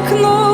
голос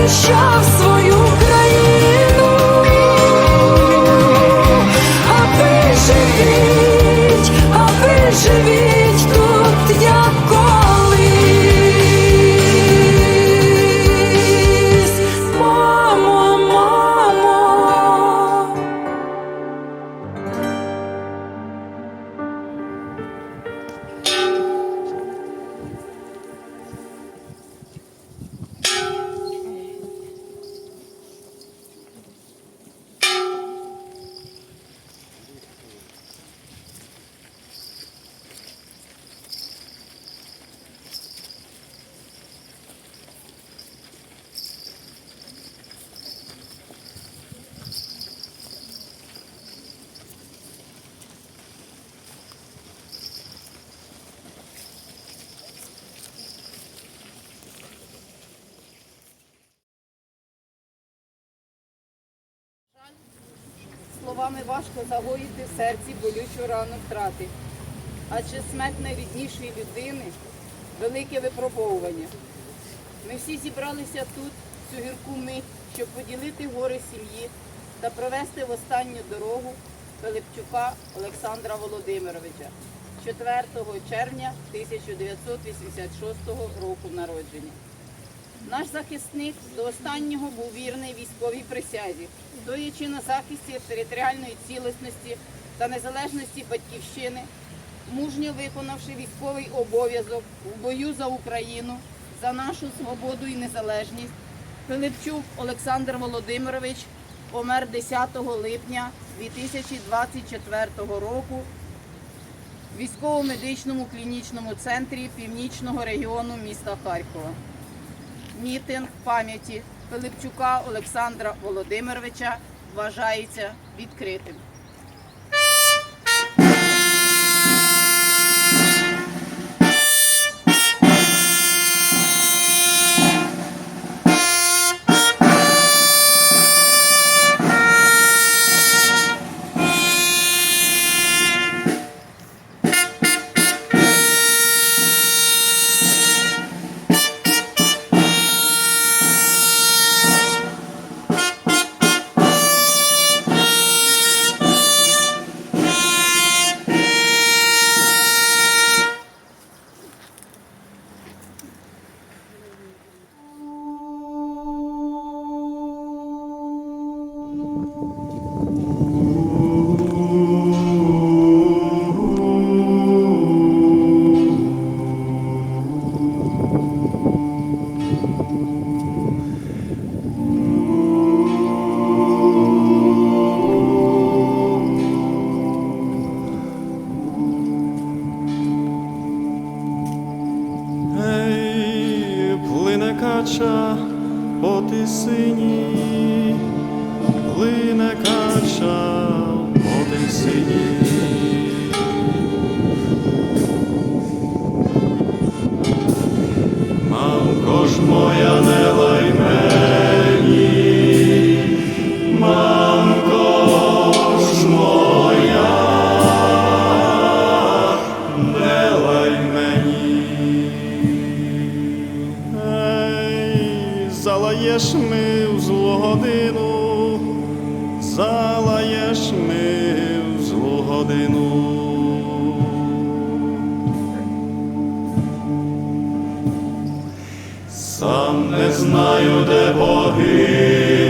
захищав свою Словами важко загоїти в серці болючу рану втрати. Адже смерть найріднішої людини велике випробовування. Ми всі зібралися тут, в цю гірку мить, щоб поділити горе сім'ї та провести в останню дорогу Пилипчука Олександра Володимировича 4 червня 1986 року народження. Наш захисник до останнього був вірний військовій присязі, стоячи на захисті територіальної цілісності та незалежності батьківщини, мужньо виконавши військовий обов'язок в бою за Україну, за нашу свободу і незалежність Пилипчук Олександр Володимирович помер 10 липня 2024 року в військово-медичному клінічному центрі Північного регіону міста Харкова. Мітинг пам'яті Филипчука Олександра Володимировича вважається відкритим. Кача по тисині, плине кача по тисині. Мамко ж моя не залаєш ми в злу годину. Сам не знаю, де погину,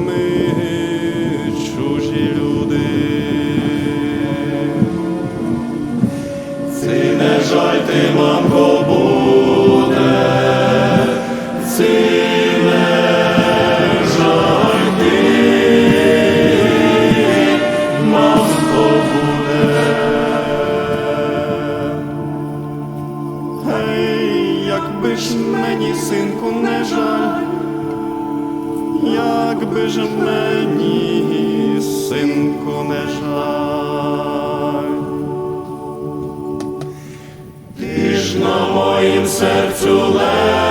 Ти, мамко, буде, серцю лежав,